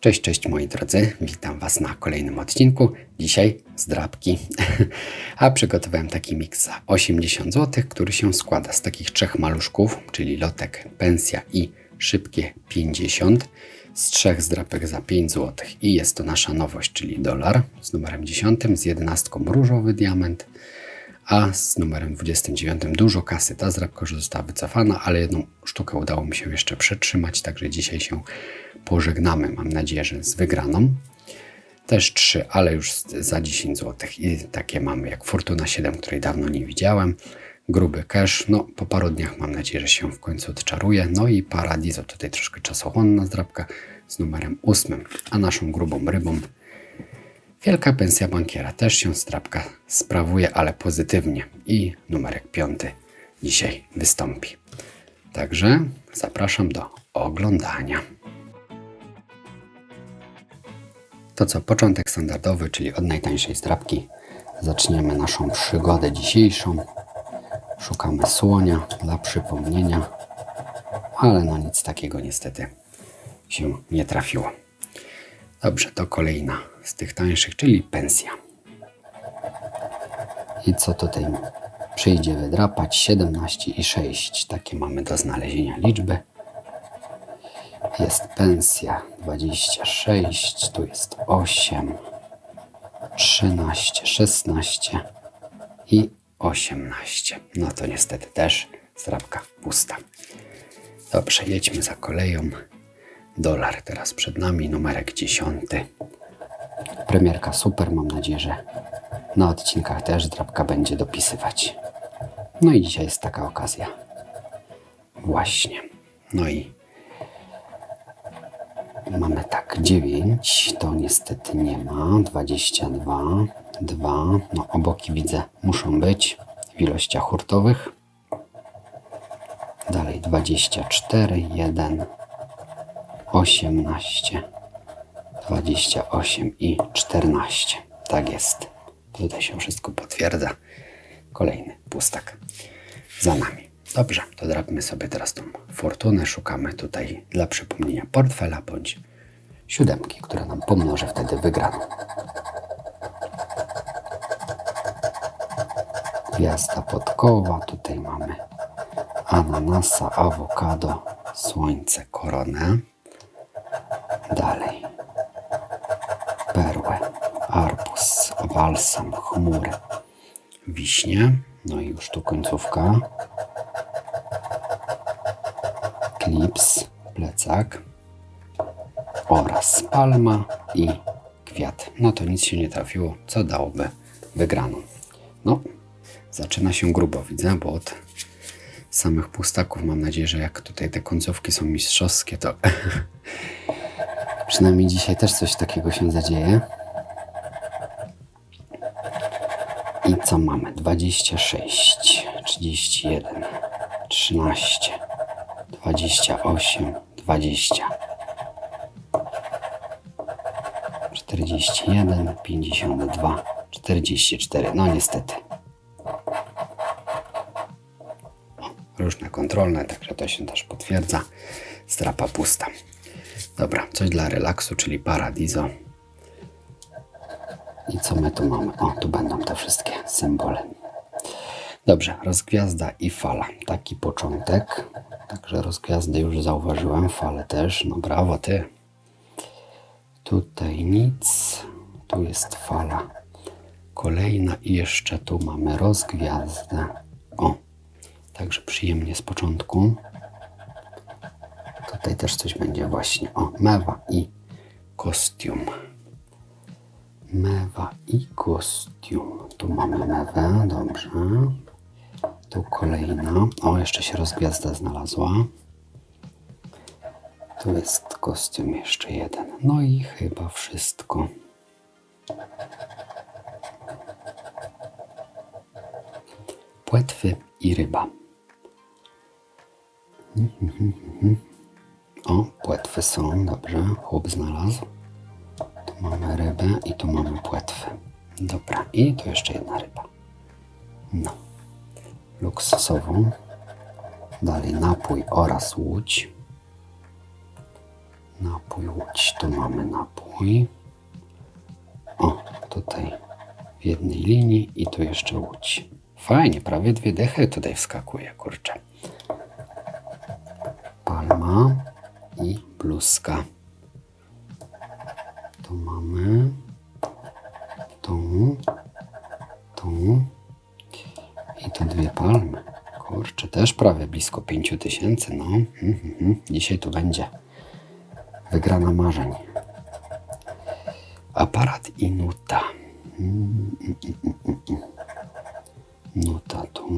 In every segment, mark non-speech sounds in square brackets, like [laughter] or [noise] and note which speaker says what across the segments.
Speaker 1: Cześć, cześć moi drodzy, witam Was na kolejnym odcinku. Dzisiaj zdrabki, [laughs] a przygotowałem taki miks za 80 zł, który się składa z takich trzech maluszków, czyli lotek, pensja i szybkie 50, z trzech zdrapek za 5 zł. I jest to nasza nowość, czyli dolar z numerem 10, z 11 różowy diament, a z numerem 29 dużo kasy. Ta zdrabka już została wycofana, ale jedną sztukę udało mi się jeszcze przetrzymać, także dzisiaj się pożegnamy, mam nadzieję, że z wygraną. Też trzy, ale już za 10 zł. I takie mamy jak Fortuna 7, której dawno nie widziałem. Gruby cash, no po paru dniach mam nadzieję, że się w końcu odczaruje. No i Paradiso, tutaj troszkę czasochłonna zdrabka z numerem 8, a naszą grubą rybą Wielka pensja bankiera też się strapka sprawuje, ale pozytywnie. I numerek piąty dzisiaj wystąpi. Także zapraszam do oglądania. To co, początek standardowy, czyli od najtańszej strapki. Zaczniemy naszą przygodę dzisiejszą. Szukamy słonia dla przypomnienia, ale no nic takiego niestety się nie trafiło. Dobrze, to kolejna z tych tańszych, czyli pensja. I co tutaj przyjdzie wydrapać? 17 i 6. Takie mamy do znalezienia liczby. Jest pensja 26, tu jest 8, 13, 16 i 18. No to niestety też zdrabka pusta. Dobrze, jedźmy za koleją. Dolar teraz przed nami, numerek 10. Premierka super, mam nadzieję, że na odcinkach też drapka będzie dopisywać. No i dzisiaj jest taka okazja. Właśnie. No i mamy tak 9, to niestety nie ma. 22, 2, no oboki widzę muszą być w ilościach hurtowych. Dalej 24, 1, 18, 28 i 14. Tak jest. Tutaj się wszystko potwierdza. Kolejny pustak za nami. Dobrze, to drapmy sobie teraz tą fortunę. Szukamy tutaj dla przypomnienia portfela bądź siódemki, która nam pomnoży wtedy wygraną. Gwiazda podkowa. Tutaj mamy ananasa, awokado, słońce, koronę. Dalej. Balsam, chmury, wiśnie. No i już tu końcówka. Klips, plecak oraz palma i kwiat. No to nic się nie trafiło, co dałoby wygraną. No, zaczyna się grubo, widzę, bo od samych pustaków mam nadzieję, że jak tutaj te końcówki są mistrzowskie, to [laughs] Przynajmniej dzisiaj też coś takiego się zadzieje. I co mamy? 26, 31, 13, 28, 20, 41, 52, 44. No niestety. różne kontrolne, także to się też potwierdza. Strapa pusta. Dobra, coś dla relaksu, czyli Paradiso. I co my tu mamy? O, tu będą te wszystkie symbole. Dobrze, rozgwiazda i fala. Taki początek. Także rozgwiazdę już zauważyłem, falę też. No brawo ty. Tutaj nic. Tu jest fala kolejna i jeszcze tu mamy rozgwiazdę. O, także przyjemnie z początku. Tutaj też coś będzie właśnie. O, mewa i kostium. Mewa i kostium. Tu mamy mewę, dobrze. Tu kolejna. O, jeszcze się rozgwiazda znalazła. Tu jest kostium jeszcze jeden. No i chyba wszystko. Płetwy i ryba. O, płetwy są, dobrze. Chłop znalazł. Mamy rybę i tu mamy płetwy. Dobra, i tu jeszcze jedna ryba. No. Luksusową. Dalej napój oraz łódź. Napój Łódź. Tu mamy napój. O, tutaj w jednej linii i tu jeszcze Łódź. Fajnie, prawie dwie dechy tutaj wskakuje, kurczę. Palma i bluzka. Tu dwie palmy. Kurczę, też prawie blisko pięciu tysięcy, no. Mhm, mhm. Dzisiaj tu będzie wygrana marzeń. Aparat i nuta. Mm, mm, mm. Nuta tu.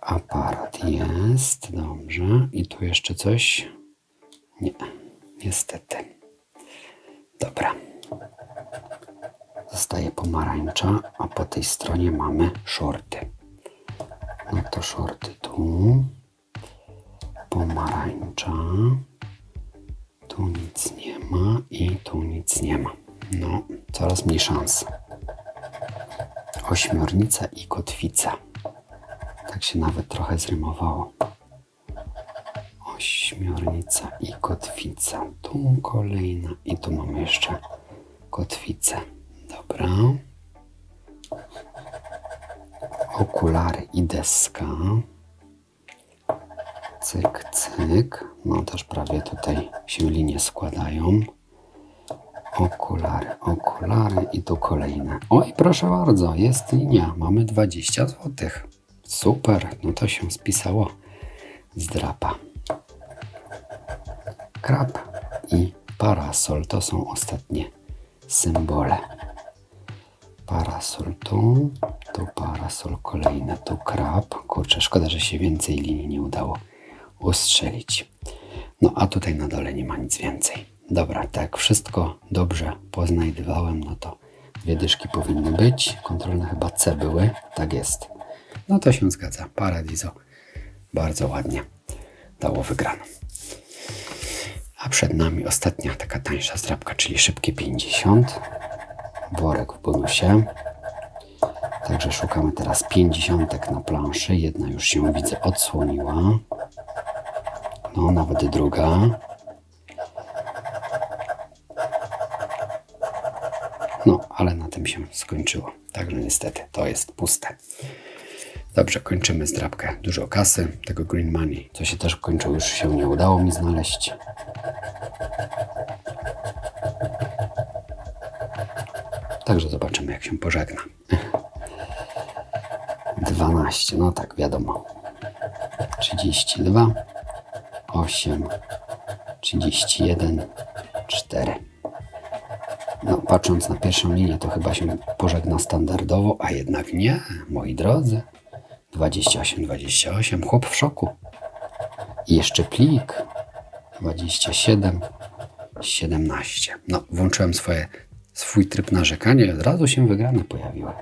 Speaker 1: Aparat jest, dobrze. I tu jeszcze coś? Nie, niestety. Dobra. Zostaje pomarańcza, a po tej stronie mamy shorty. No to shorty tu. Pomarańcza. Tu nic nie ma i tu nic nie ma. No, coraz mniej szans. Ośmiornica i kotwica. Tak się nawet trochę zrymowało. Ośmiornica i kotwica. Tu kolejna i tu mamy jeszcze kotwicę. Dobra. Okulary i deska. Cyk, cyk. No też prawie tutaj się linie składają. Okulary, okulary i tu kolejne. Oj, proszę bardzo, jest linia. Mamy 20 zł. Super, no to się spisało z drapa. Krab i parasol to są ostatnie symbole. Parasol tu, tu parasol kolejne, tu krab. Kurczę, szkoda, że się więcej linii nie udało ustrzelić. No a tutaj na dole nie ma nic więcej. Dobra, tak wszystko dobrze poznajdywałem, no to dwie dyszki powinny być. Kontrolne chyba C były. Tak jest. No to się zgadza. Paradiso bardzo ładnie dało wygraną. A przed nami ostatnia taka tańsza zdrabka, czyli szybkie 50. Worek w bonusie. Także szukamy teraz 50 na planszy. Jedna już się widzę odsłoniła. No, nawet druga. No, ale na tym się skończyło. Także niestety to jest puste. Dobrze, kończymy zdrabkę. Dużo kasy, tego green money, co się też kończyło, już się nie udało mi znaleźć. Także zobaczymy, jak się pożegna. [laughs] 12, no tak, wiadomo. 32, 8, 31, 4. No, patrząc na pierwszą linię, to chyba się pożegna standardowo, a jednak nie, moi drodzy. 28, 28, chłop w szoku. I jeszcze plik. 27, 17. No, włączyłem swoje, swój tryb narzekania i od razu się wygrane pojawiły.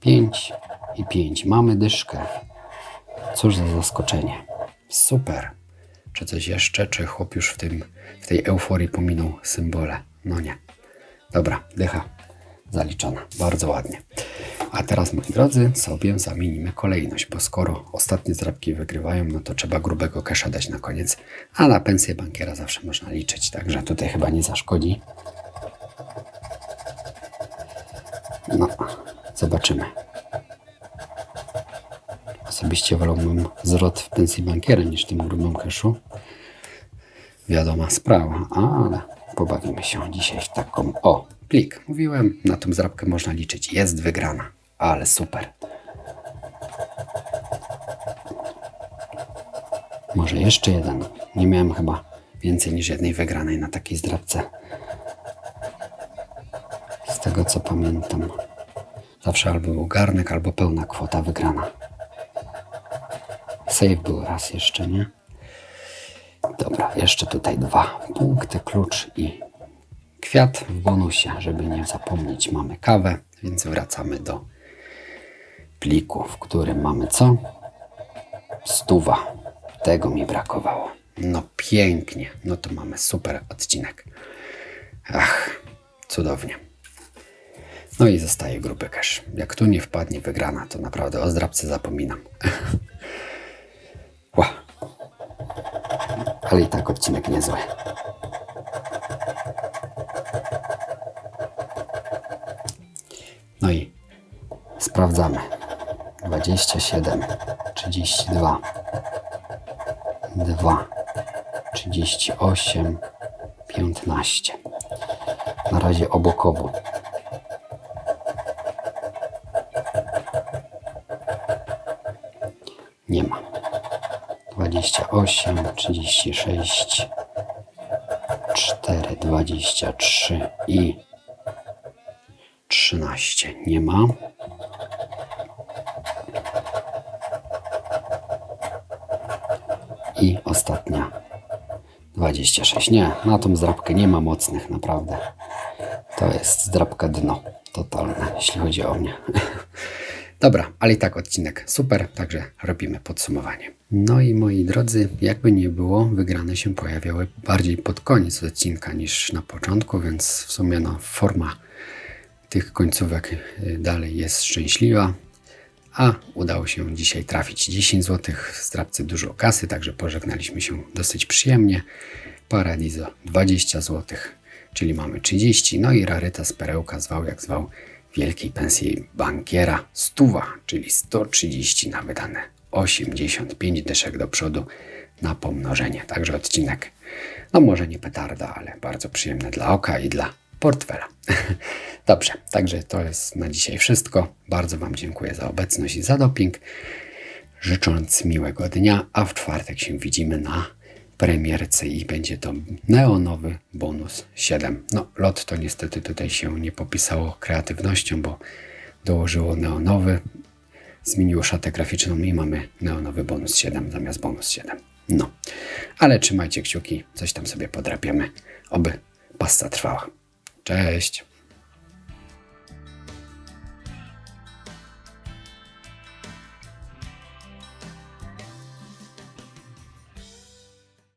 Speaker 1: 5 i 5. Mamy dyszkę. Cóż za zaskoczenie. Super. Czy coś jeszcze? Czy chłop już w, tym, w tej euforii pominął symbole? No nie. Dobra, dycha zaliczona. Bardzo ładnie. A teraz, moi drodzy, sobie zamienimy kolejność, bo skoro ostatnie zdrabki wygrywają, no to trzeba grubego kesza dać na koniec, a na pensję bankiera zawsze można liczyć, także tutaj chyba nie zaszkodzi. No, zobaczymy. Osobiście wolałbym zwrot w pensji bankiera niż tym grubym keszu. Wiadoma sprawa, ale pobawimy się dzisiaj w taką... O, plik. Mówiłem, na tą zrabkę można liczyć. Jest wygrana. Ale super. Może jeszcze jeden. Nie miałem chyba więcej niż jednej wygranej na takiej zdrabce. Tego co pamiętam. Zawsze albo był garnek, albo pełna kwota wygrana. Save był raz jeszcze, nie? Dobra, jeszcze tutaj dwa punkty, klucz i kwiat w bonusie, żeby nie zapomnieć. Mamy kawę, więc wracamy do pliku, w którym mamy co? Stuwa. Tego mi brakowało. No pięknie. No to mamy super odcinek. Ach, cudownie. No i zostaje gruby cash. Jak tu nie wpadnie wygrana, to naprawdę o zdrabce zapominam. [laughs] Ła. ale i tak odcinek niezły. No i sprawdzamy. 27, 32, 2, 38, 15. Na razie obokowo. 28, 36, 4, 23 i 13. Nie ma. I ostatnia 26. Nie, na tą zdrabkę nie ma mocnych, naprawdę. To jest zdrabka dno totalne, jeśli chodzi o mnie. [laughs] Dobra, ale i tak odcinek super, także robimy podsumowanie. No i moi drodzy, jakby nie było, wygrane się pojawiały bardziej pod koniec odcinka niż na początku, więc w sumie no, forma tych końcówek y, dalej jest szczęśliwa. A udało się dzisiaj trafić 10 zł, zdrabce dużo kasy, także pożegnaliśmy się dosyć przyjemnie. Paradiso 20 zł, czyli mamy 30, no i rarytas perełka zwał jak zwał wielkiej pensji bankiera stuwa, czyli 130 na wydane 85 dyszek do przodu na pomnożenie. Także odcinek, no może nie petarda, ale bardzo przyjemny dla oka i dla portfela. [laughs] Dobrze, także to jest na dzisiaj wszystko. Bardzo Wam dziękuję za obecność i za doping. Życząc miłego dnia, a w czwartek się widzimy na premierce i będzie to neonowy bonus 7. No, lot to niestety tutaj się nie popisało kreatywnością, bo dołożyło neonowy, zmieniło szatę graficzną i mamy neonowy bonus 7 zamiast bonus 7. No, ale trzymajcie kciuki, coś tam sobie podrapiemy, oby pasta trwała. Cześć!